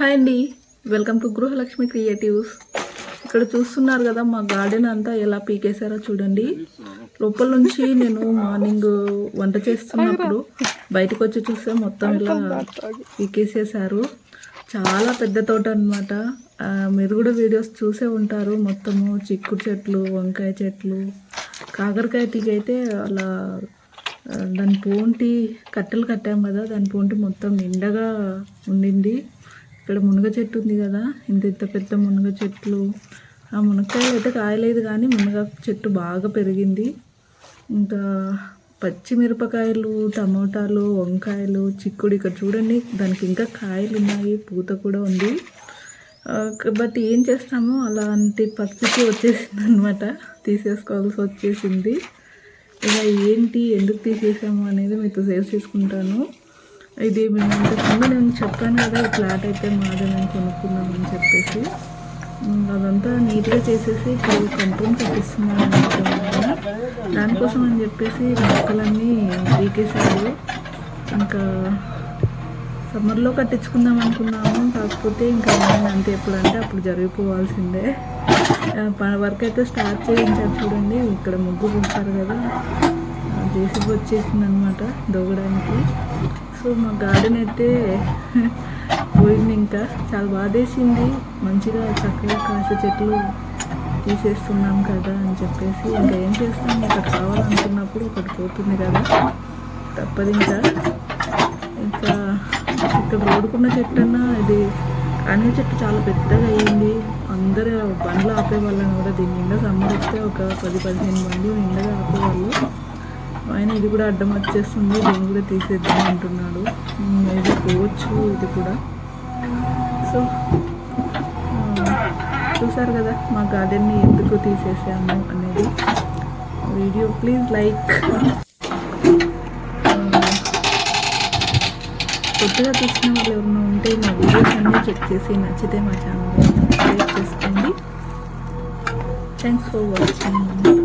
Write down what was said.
Hi అండి. Welcome to Gruhalakshmi creatives. ఇక్కడ చూస్తున్నారు కదా మా గార్డెన్ అంతా ఎలా పీకేశారో చూడండి. లోపల నుంచి నేను మార్నింగ్ వంట చేస్తున్నప్పుడు బయటకు వచ్చి చూస్తే మొత్తం ఇలా పీకేసేసారు చాలా పెద్ద తోట అనమాట మీరు కూడా వీడియోస్ చూసే ఉంటారు. మొత్తము చిక్కుడు చెట్లు వంకాయ చెట్లు కాకరకాయ తీగ అయితే అలా దాని పోంటి కట్టెలు కట్టాం కదా దాని పోంటి మొత్తం నిండగా ఉండింది. ఇక్కడ మునగ చెట్టు ఉంది కదా. ఇంత ఇంత పెద్ద మునగ చెట్లు. ఆ మునక్కాయలు అయితే కాయలేదు కానీ మునగ చెట్టు బాగా పెరిగింది. ఇంకా పచ్చిమిరపకాయలు టమోటాలు వంకాయలు చిక్కుడు ఇక్కడ చూడండి. దానికి ఇంకా కాయలు ఉన్నాయి. పూత కూడా ఉంది. బట్ ఏం చేస్తాము అలాంటి పరిస్థితి వచ్చేసింది అనమాట తీసేసుకోవాల్సి వచ్చేసింది. ఇలా ఏంటి ఎందుకు తీసేసాము అనేది మీతో షేర్ చేసుకుంటాను. ఇది మేము నేను చెప్పాను కదా ఈ ఫ్లాట్ అయితే మాదే మేము కొనుక్కున్నామని చెప్పేసి. అదంతా నీట్గా చేసేసి ఇప్పుడు కంపౌండ్ కట్టిస్తున్నాను అనుకుంటున్నాను. దానికోసం అని చెప్పేసి మొక్కలన్నీ పీకేశారు. ఇంకా సమ్మర్లో కట్టించుకుందాం అనుకున్నాము. కాకపోతే ఇంకా ఏమైంది అంతే ఎప్పుడంటే అప్పుడు జరిగిపోవాల్సిందే. వర్క్ అయితే స్టార్ట్ చేయించారు చూడండి. ఇక్కడ ముగ్గురు ఉంటారు కదా. జేసీబీ వచ్చేసింది అనమాట దొగడానికి. సో మా గార్డెన్ అయితే పోయింది ఇంకా. చాలా బాధేసింది మంచిగా చక్కగా కాసే చెట్లు తీసేస్తున్నాం కదా అని చెప్పేసి ఇంకా ఏం చేస్తాం? ఒకటి కావాలనుకున్నప్పుడు ఒకటి పోతుంది కదా. తప్పదు ఇంకా. ఇంకా ఇక్కడ రోడ్డుకున్న చెట్టు అన్నా ఇది అన్ని చెట్టు చాలా పెద్దగా అయ్యింది. అందరూ బండ్లు ఆపే వాళ్ళని కూడా దీని నిండా సమ్మర్ వస్తే ఒక పది పదిహేను బండ్లు నిండగా ఆపేవాళ్ళు. ఆయన ఇది కూడా అడ్డం వచ్చేస్తుంది దీన్ని కూడా తీసేద్దాం అంటున్నాడు. ఇది పోవచ్చు ఇది కూడా. సో చూసారు కదా మా గార్డెన్ని ఎందుకు తీసేసాము అనేది. Video please like. కొత్తగా చూసిన వాళ్ళు ఎవరైనా ఉంటే మా వీడియోస్ అన్నీ చెక్ చేసి నచ్చితే మా ఛానల్ సబ్స్క్రైబ్ చేసుకోండి. Thanks for watching